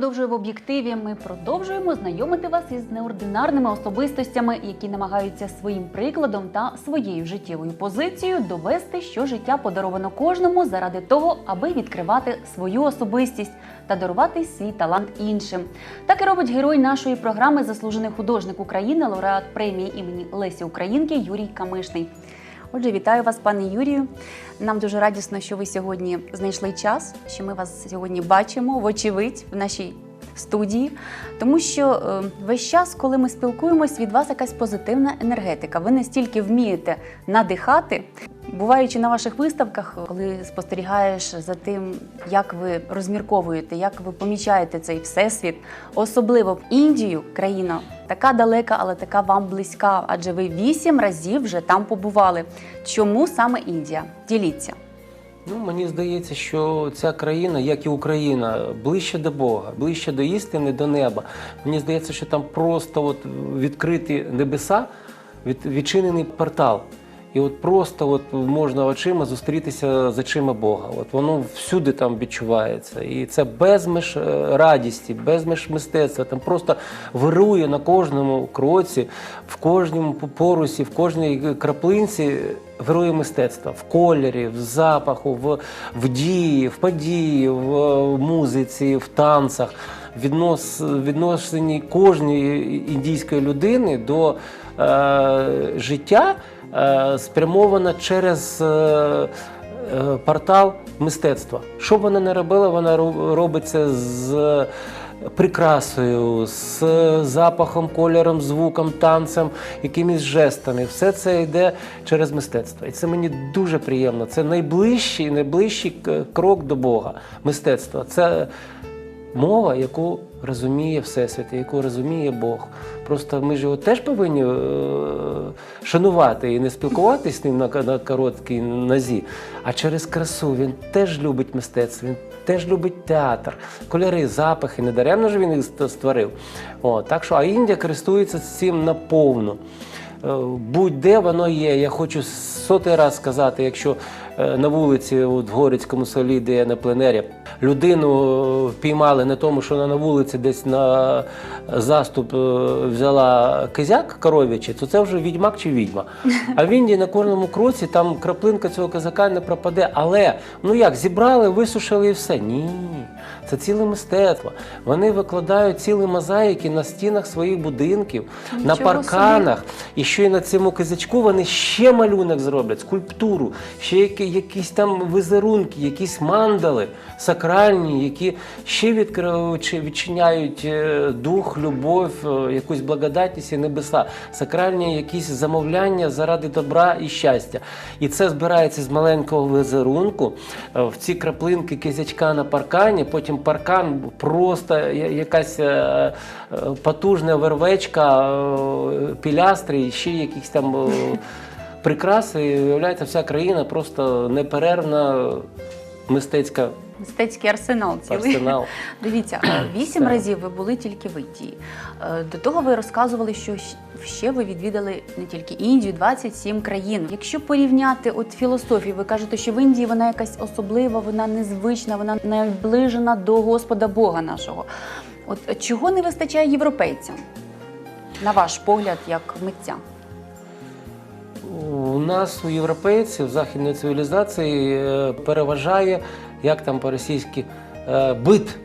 Продовжує в об'єктиві. Ми продовжуємо знайомити вас із неординарними особистостями, які намагаються своїм прикладом та своєю життєвою позицією довести, що життя подаровано кожному заради того, аби відкривати свою особистість та дарувати свій талант іншим. Так і робить герой нашої програми, заслужений художник України, лауреат премії імені Лесі Українки Юрій Камишний. Отже, вітаю вас, пане Юрію. Нам дуже радісно, що ви сьогодні знайшли час, що ми вас сьогодні бачимо, вочевидь, в нашій студії. Тому що е, весь час, коли ми спілкуємось, від вас якась позитивна енергетика. Ви настільки вмієте надихати. Буваючи на ваших виставках, коли спостерігаєш за тим, як ви розмірковуєте, як ви помічаєте цей всесвіт, особливо в Індію, країна така далека, але така вам близька, адже ви вісім разів вже там побували. Чому саме Індія? Діліться. Ну, мені здається, що ця країна, як і Україна, ближче до Бога, ближче до істини, до неба. Мені здається, що там просто от відкриті небеса, від, відчинений портал. І от просто от можна очима зустрітися з очима Бога. От воно всюди там відчувається. І це безмеж е, радісті, безмеж мистецтва. Там просто вирує на кожному кроці, в кожному порусі, в кожній краплинці вирує мистецтво в кольорі, в запаху, в, в дії, в події, в е, музиці, в танцях. Віднос, відношенні кожної індійської людини до е, життя е, спрямована через е, е, портал мистецтва. Що б вона не робила, вона ро- робить це з прикрасою, з запахом, кольором, звуком, танцем, якимись жестами. Все це йде через мистецтво. І це мені дуже приємно. Це найближчий, найближчий крок до Бога. Мистецтво. Це мова, яку розуміє Всесвіт, яку розуміє Бог. Просто ми ж його теж повинні е, шанувати і не спілкуватися з ним на, короткій нозі, а через красу. Він теж любить мистецтво, він теж любить театр, кольори, запахи. Не даремно ж він їх створив. О, так що, а Індія користується цим наповну. Е, Будь-де воно є. Я хочу сотий раз сказати, якщо е, на вулиці в Горицькому селі, де я на пленері, людину впіймали на тому, що вона на вулиці десь на заступ е, взяла кизяк коров'ячий, то це вже відьмак чи відьма. А в Індії на кожному кроці там краплинка цього козака не пропаде. Але ну як, зібрали, висушили і все. Ні, це ціле мистецтво. Вони викладають цілі мозаїки на стінах своїх будинків, на Нічого собі. парканах. І що і на цьому кизачку вони ще малюнок зроблять, скульптуру, ще які, якісь там візерунки, якісь мандали сакральні, які ще відкривають, відчиняють е, дух, любов, е, якусь благодатність і небеса, сакральні якісь замовляння заради добра і щастя. І це збирається з маленького візерунку е, в ці краплинки кизячка на паркані, потім паркан просто якась е, е, потужна вервечка, е, пілястри, і ще якісь там прикраси. І виявляється, вся країна просто неперервна мистецька Мистецький арсенал цілий. арсенал. Дивіться, вісім разів ви були тільки в Індії. Е, До того ви розказували, що ще ви відвідали не тільки Індію, 27 країн. Якщо порівняти от філософію, ви кажете, що в Індії вона якась особлива, вона незвична, вона наближена до Господа Бога нашого. От чого не вистачає європейцям, на ваш погляд, як митця? У нас у європейців західної цивілізації е, переважає, як там по-російськи, е, бит,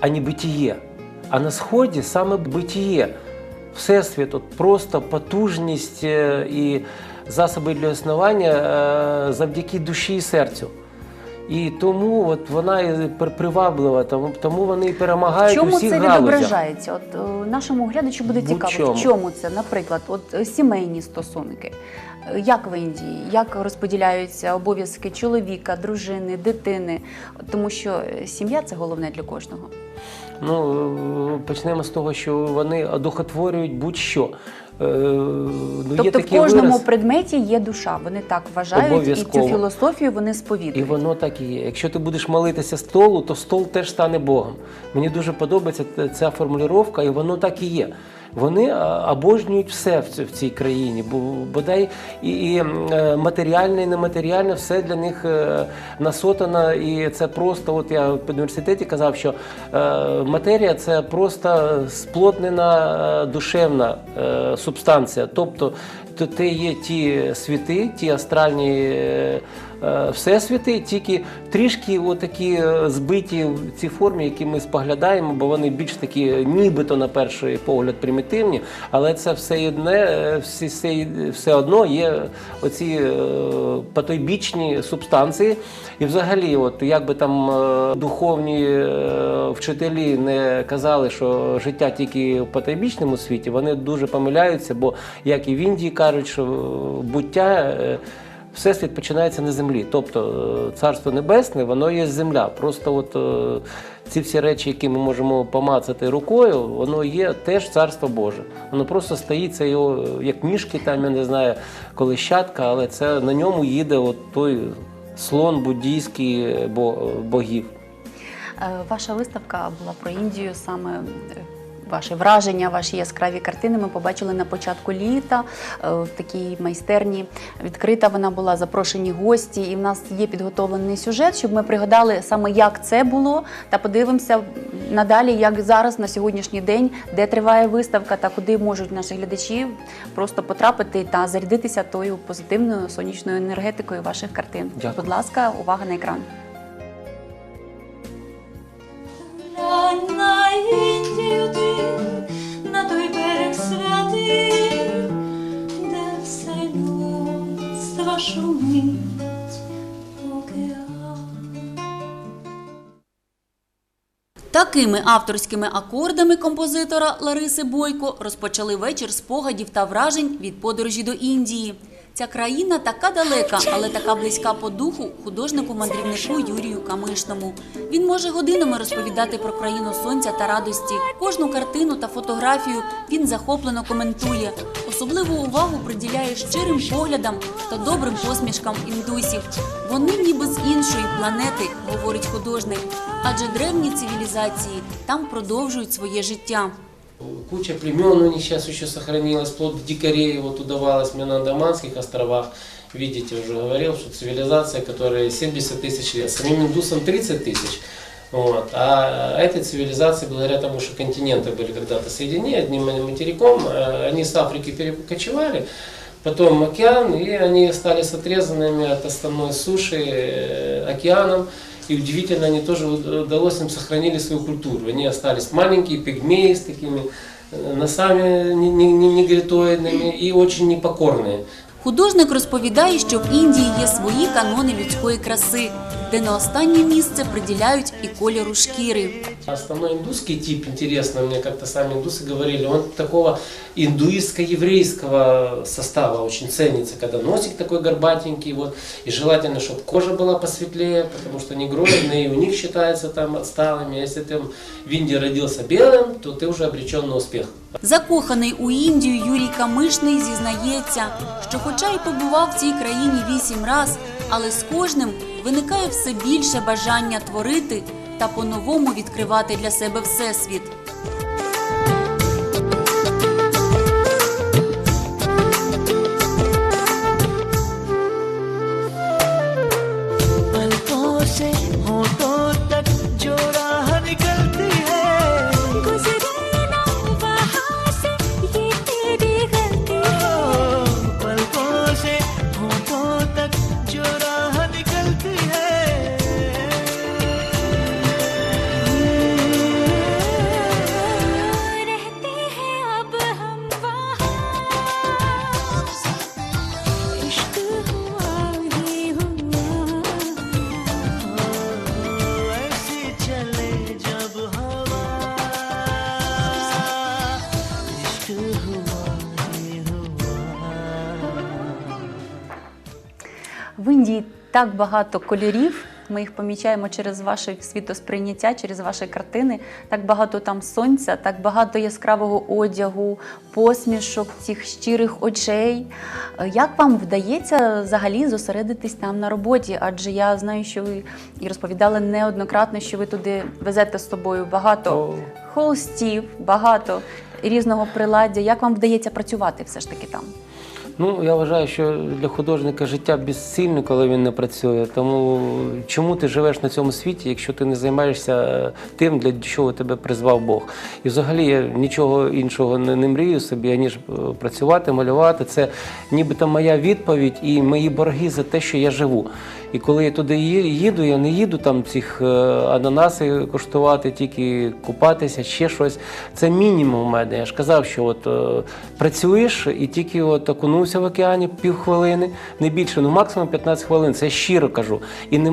а не битіє. А на сході саме битіє. Всесвіт, от просто потужність е, і засоби для існування завдяки душі і серцю. І тому от вона і приваблива, тому, тому вони і перемагають чому всіх це галузях. відображається? От е, нашому глядачу буде цікаво, Будь-чому. в чому це, наприклад, от е, сімейні стосунки. Як в Індії, як розподіляються обов'язки чоловіка, дружини, дитини? Тому що е, сім'я це головне для кожного. Ну, почнемо з того, що вони одухотворюють будь-що. Ну, є тобто в кожному вираз, предметі є душа. Вони так вважають, і цю філософію вони і воно так і є. Якщо ти будеш молитися столу, то стол теж стане Богом. Мені дуже подобається ця формулювання, і воно так і є. Вони обожнюють все в цій країні, бо бодай і, і е, матеріальне, і нематеріальне, все для них е, насотано. І це просто, от я в університеті казав, що е, матерія це просто сплотнена е, душевна е, субстанція. Тобто то те є ті світи, ті астральні е, всесвіти, тільки трішки отакі е, збиті в цій формі, які ми споглядаємо, бо вони більш такі, нібито на перший погляд примітивні, але це все одне, е, все, все одно є оці е, потойбічні субстанції. І взагалі, от як би там е, духовні е, вчителі не казали, що життя тільки в потойбічному світі, вони дуже помиляються, бо як і в Індії кажуть, що е, буття. Всесвіт починається на землі, тобто е, царство небесне, воно є земля. Просто от е, ці всі речі, які ми можемо помацати рукою, воно є теж царство Боже. Воно просто стоїть, це його е, як мішки, там я не знаю, колищатка, але це на ньому їде от той слон буддійський богів. Ваша виставка була про Індію саме. Ваші враження, ваші яскраві картини ми побачили на початку літа е, в такій майстерні. Відкрита вона була, запрошені гості, і в нас є підготовлений сюжет, щоб ми пригадали саме, як це було, та подивимося надалі, як зараз на сьогоднішній день, де триває виставка та куди можуть наші глядачі просто потрапити та зарядитися тою позитивною сонячною енергетикою ваших картин. Дякую. Будь ласка, увага на екран. Глянь на на той берег святий, де все океан. Такими авторськими акордами композитора Лариси Бойко розпочали вечір спогадів та вражень від подорожі до Індії. Ця країна така далека, але така близька по духу художнику-мандрівнику Юрію Камишному. Він може годинами розповідати про країну сонця та радості. Кожну картину та фотографію він захоплено коментує. Особливу увагу приділяє щирим поглядам та добрим посмішкам індусів. Вони ніби з іншої планети, говорить художник, адже древні цивілізації там продовжують своє життя. Куча племен у них сейчас еще сохранилась, вплоть до дикарей вот удавалось мне на Андаманских островах. Видите, уже говорил, что цивилизация, которая 70 тысяч лет, самим индусам 30 тысяч. Вот. А этой цивилизации, благодаря тому, что континенты были когда-то соединены одним материком, э, они с Африки перекочевали, потом океан, и они стали с отрезанными от основной суши э, океаном. И удивительно, они тоже удалось им сохранили свою культуру. Они остались маленькие, пигмеи с такими э, носами не- не- не- негритоидными и очень непокорные. Художник розповідає, що в Індії є свої канони людської краси, де на останнє місце приділяють і кольору шкіри. Основной индусский тип, интересно, мне как-то сами индусы говорили, он такого индуистско-еврейского состава очень ценится, когда носик такой горбатенький, вот, и желательно, чтобы кожа была посветлее, потому что негроидные и у них считаются там отсталыми. А Если ты в Индии родился белым, то ты уже обречен на успех. Закоханий у Індію Юрій Камишний зізнається, що хоча й побував в цій країні вісім раз, але з кожним виникає все більше бажання творити та по-новому відкривати для себе всесвіт. Так багато кольорів, Ми їх помічаємо через ваше світосприйняття, через ваші картини. Так багато там сонця, так багато яскравого одягу, посмішок, цих щирих очей. Як вам вдається взагалі зосередитись там на роботі? Адже я знаю, що ви і розповідали неоднократно, що ви туди везете з собою багато холстів, багато різного приладдя. Як вам вдається працювати все ж таки там? Ну, я вважаю, що для художника життя безцільне, коли він не працює. Тому чому ти живеш на цьому світі, якщо ти не займаєшся тим, для чого тебе призвав Бог? І взагалі я нічого іншого не, не мрію собі, аніж е, працювати, малювати. Це нібито моя відповідь і мої борги за те, що я живу. І коли я туди їду, я не їду там цих е, ананаси коштувати, тільки купатися, ще щось. Це мінімум у мене. Я ж казав, що от е, працюєш і тільки от окунувся в океані півхвилини, не більше, ну максимум 15 хвилин. Це я щиро кажу. І не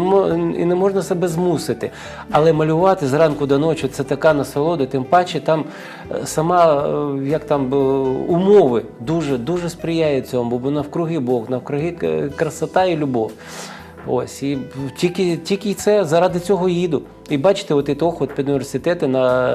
і не можна себе змусити. Але малювати зранку до ночі це така насолода, тим паче там е, сама як там умови дуже дуже сприяють цьому, бо навкруги Бог, навкруги красота і любов. Ось і тільки, тільки це заради цього їду. І бачите, от і от під університети на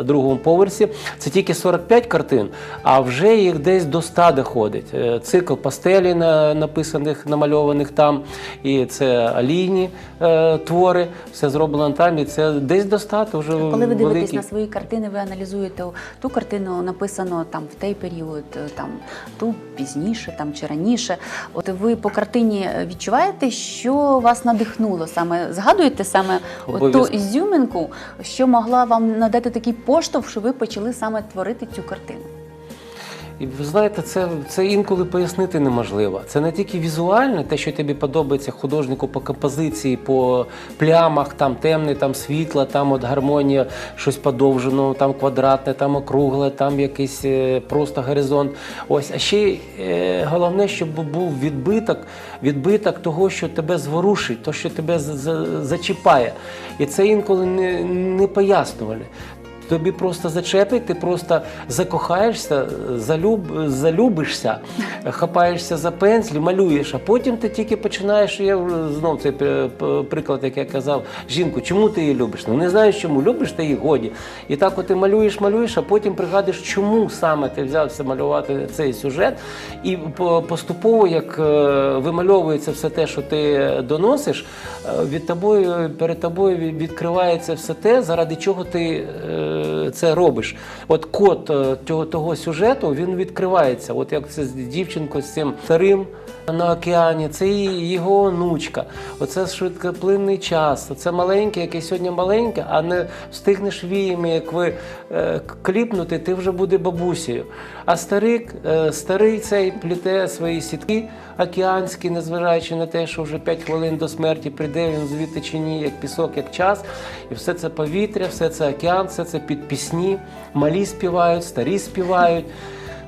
е, другому поверсі це тільки 45 картин, а вже їх десь до 100 доходить. Е, Цикл пастелі на, написаних, намальованих там, і це алійні е, твори, все зроблено там, і це десь до 100, то вже Коли ви дивитесь великий. на свої картини, ви аналізуєте ту картину, написано там в той період, там ту пізніше, там чи раніше. От ви по картині відчуваєте, що вас надихнуло саме? Згадуєте саме от ту. Ізюминку, що могла вам надати такий поштовх, що ви почали саме творити цю картину? І ви знаєте, це, це інколи пояснити неможливо. Це не тільки візуальне, те, що тобі подобається художнику по композиції, по плямах, там темне, там світло, там от гармонія, щось подовжено, там квадратне, там округле, там якийсь е, просто горизонт. Ось, а ще е, головне, щоб був відбиток, відбиток того, що тебе зворушить, то, що тебе за- за- зачіпає. І це інколи не, не пояснювали. Тобі просто зачепить, ти просто закохаєшся, залюб, залюбишся, хапаєшся за пензлі, малюєш, а потім ти тільки починаєш. Я знов цей приклад, як я казав, жінку, чому ти її любиш? Ну не знаєш чому, любиш ти її годі. І так от ти малюєш, малюєш, а потім пригадуєш, чому саме ти взявся малювати цей сюжет. І поступово, як е, вимальовується все те, що ти доносиш, е, від тобою перед тобою відкривається все те, заради чого ти euh, це робиш. От код е, того, того сюжету він відкривається. От як це з дівчинкою з цим старим на океані, це його онучка. Оце швидкоплинний час. Це маленьке, яке сьогодні маленьке, а не встигнеш віями, як ви е, кліпнути, ти вже буде бабусею. А старик, е, старий цей пліте свої сітки океанські, незважаючи на те, що вже 5 хвилин до смерті прийде він звідти чи ні, як пісок, як час. І все це повітря, все це океан, все це під пісні. Малі співають, старі співають,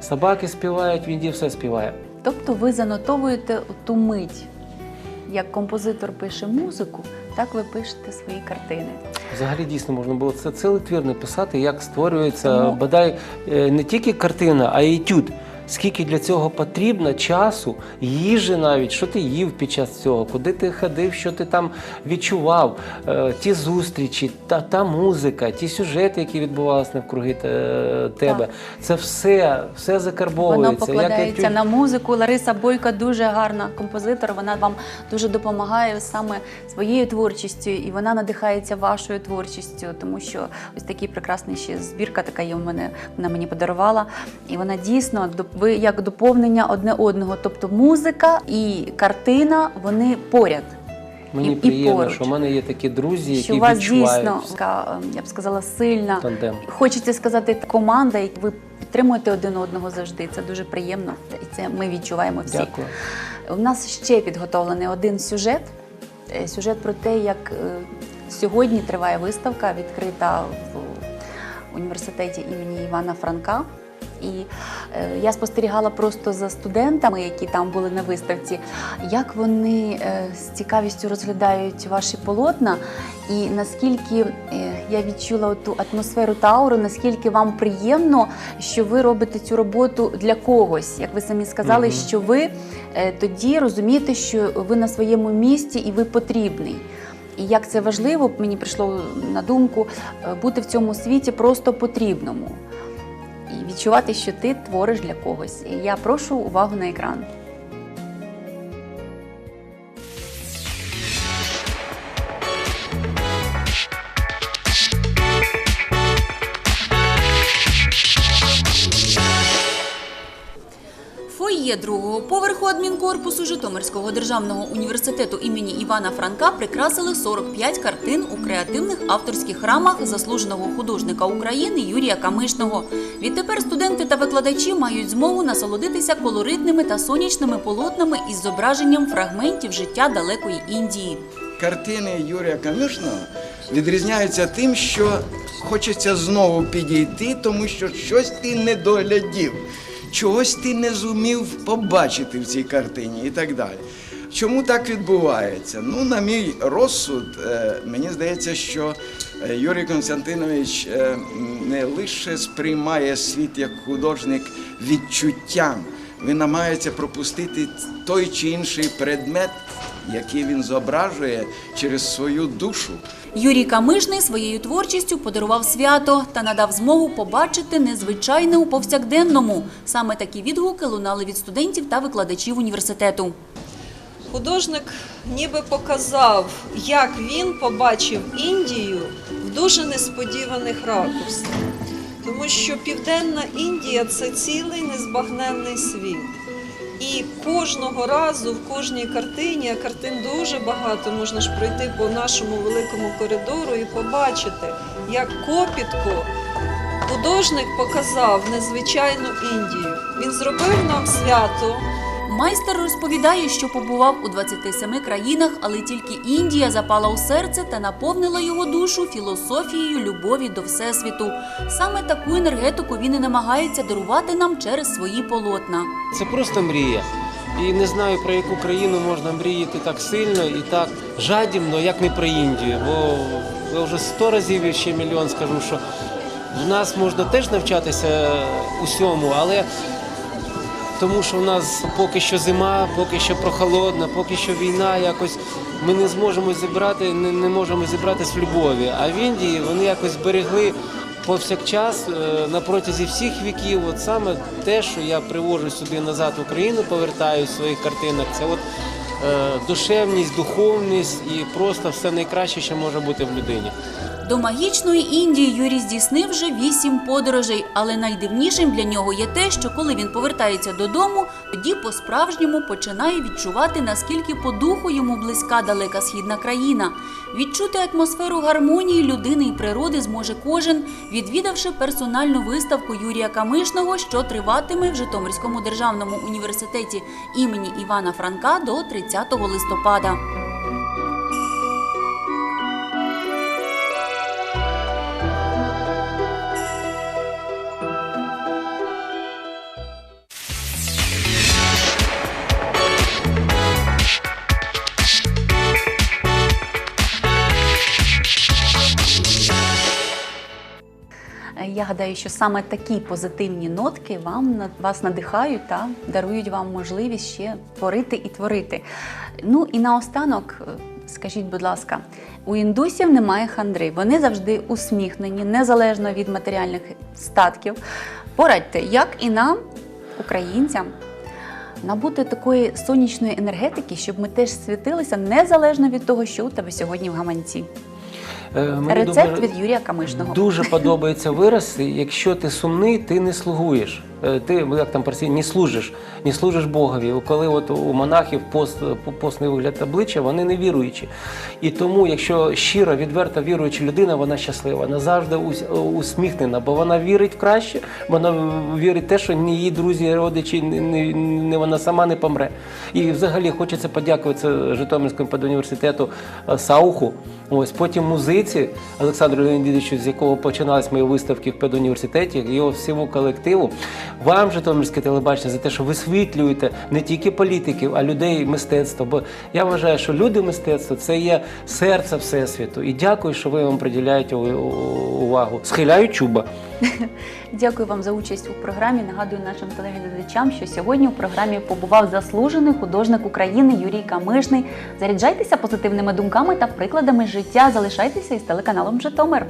собаки співають, він все співає. Тобто ви занотовуєте ту мить. Як композитор пише музику, так ви пишете свої картини. Взагалі дійсно можна було це цілий твір написати, як створюється Тому- бодай е, не тільки картина, а й етюд. Скільки для цього потрібно часу, їжі навіть, що ти їв під час цього, куди ти ходив, що ти там відчував, е, ті зустрічі, та, та музика, ті сюжети, які відбувалися навкруги те- тебе. Це все, все закарбовується. Воно покладається етюд. на музику. Лариса Бойко дуже гарна композитор. Вона вам дуже допомагає саме своєю творчістю, і вона надихається вашою творчістю, тому що ось такий прекрасний ще збірка така є у мене. Вона мені подарувала. І вона дійсно доп- ви як доповнення одне одного. Тобто музика і картина вони поряд. Мені і- і приємно, поруч. що в мене є такі друзі, які що у вас відчувають дійсно така, ем, я б сказала, сильна тандем. Хочеться сказати, команда, і ви підтримуєте один одного завжди. Це дуже приємно, і це ми відчуваємо всі. Дякую. У нас ще підготовлений один сюжет. Е, Сюжет про те, як е, сьогодні триває виставка, відкрита в університеті імені Івана Франка. І е, я спостерігала просто за студентами, які там були на виставці, як вони е, з цікавістю розглядають ваші полотна, і наскільки е, я відчула ту атмосферу та ауру, наскільки вам приємно, що ви робите цю роботу для когось. Як ви самі сказали, Мгм. що ви е, тоді розумієте, що ви на своєму місці і ви потрібний. І як це важливо, мені прийшло на думку е, бути в цьому світі просто потрібному відчувати, що ти твориш для когось. Я прошу увагу на екран. Фоє другого поверху адмінкорпусу Житомирського державного університету імені Івана Франка прикрасили 45 картин у креативних авторських рамах заслуженого художника України Юрія Камишного. Відтепер студенти та викладачі мають змогу насолодитися колоритними та сонячними полотнами із зображенням фрагментів життя далекої Індії. Картини Юрія Камишного відрізняються тим, що хочеться знову підійти, тому що щось ти не доглядів, чогось ти не зумів побачити в цій картині і так далі. Чому так відбувається? Ну, на мій розсуд, е, мені здається, що е, Юрій Константинович е, не лише сприймає світ як художник відчуттям, він намагається пропустити той чи інший предмет, який він зображує через свою душу. Юрій Камишний своєю творчістю подарував свято та надав змогу побачити незвичайне у повсякденному. Саме такі відгуки лунали від студентів та викладачів університету. Художник ніби показав, як він побачив Індію в дуже несподіваних ракурсах. Тому що Південна Індія це цілий незбагненний світ. І кожного разу в кожній картині, а картин дуже багато, можна ж пройти по нашому великому коридору і побачити, як копітко художник показав незвичайну Індію. Він зробив нам свято. Майстер розповідає, що побував у 27 країнах, але тільки Індія запала у серце та наповнила його душу філософією любові до всесвіту. Саме таку енергетику він і намагається дарувати нам через свої полотна. Це просто мрія. І не знаю про яку країну можна мріяти так сильно і так жадібно, як не про Індію. Бо вже сто разів і ще мільйон скажу, що в нас можна теж навчатися усьому, але тому що в нас поки що зима, поки що прохолодна, поки що війна, якось ми не зможемо зібрати, не, не можемо зібратись в любові. А в Індії вони якось зберегли повсякчас е, на протязі всіх віків. От саме те, що я привожу сюди назад в Україну, повертаю в своїх картинах, це от е, душевність, духовність і просто все найкраще, що може бути в людині. До магічної Індії Юрій здійснив вже вісім подорожей, але найдивнішим для нього є те, що коли він повертається додому, тоді по-справжньому починає відчувати, наскільки по духу йому близька далека східна країна. Відчути атмосферу гармонії людини і природи зможе кожен, відвідавши персональну виставку Юрія Камишного, що триватиме в Житомирському державному університеті імені Івана Франка до 30 листопада. Я гадаю, що саме такі позитивні нотки вам вас надихають та дарують вам можливість ще творити і творити. Ну і наостанок, е, скажіть, будь ласка, у індусів немає хандри. Вони завжди усміхнені, незалежно від матеріальних статків. Порадьте, як і нам, українцям, набути такої сонячної енергетики, щоб ми теж світилися незалежно від того, що у тебе сьогодні в гаманці. Е, мені Рецепт дуже- від Юрія Камишного. Дуже подобається вираз. Якщо ти сумний, ти не слугуєш. Е, Ти як там працює, не служиш, не служиш Богові. Коли от у монахів пост, постний вигляд обличчя, вони не віруючі. І тому, якщо щиро, відверто віруюча людина, вона щаслива, вона завжди усміхнена, бо вона вірить в краще, вона вірить в те, що ні її друзі, родичі, ні, ні, вона сама не помре. І взагалі хочеться подякувати Житомирському педуніверситету е, Сауху. Ось потім музиці. Олександру Леонідовичу, з якого починалися мої виставки в педуніверситеті, його всьому колективу. Вам, Житомирське телебачення, за те, що висвітлюєте не тільки політиків, а людей мистецтва. Бо я вважаю, що люди мистецтва це є серце всесвіту. І дякую, що ви вам приділяєте увагу. Схиляю чуба. Дякую вам за участь у програмі. Нагадую нашим телеглядачам, що сьогодні у програмі побував заслужений художник України Юрій Камишний. Заряджайтеся позитивними думками та прикладами життя. Залишайтеся із телеканалом Житомир.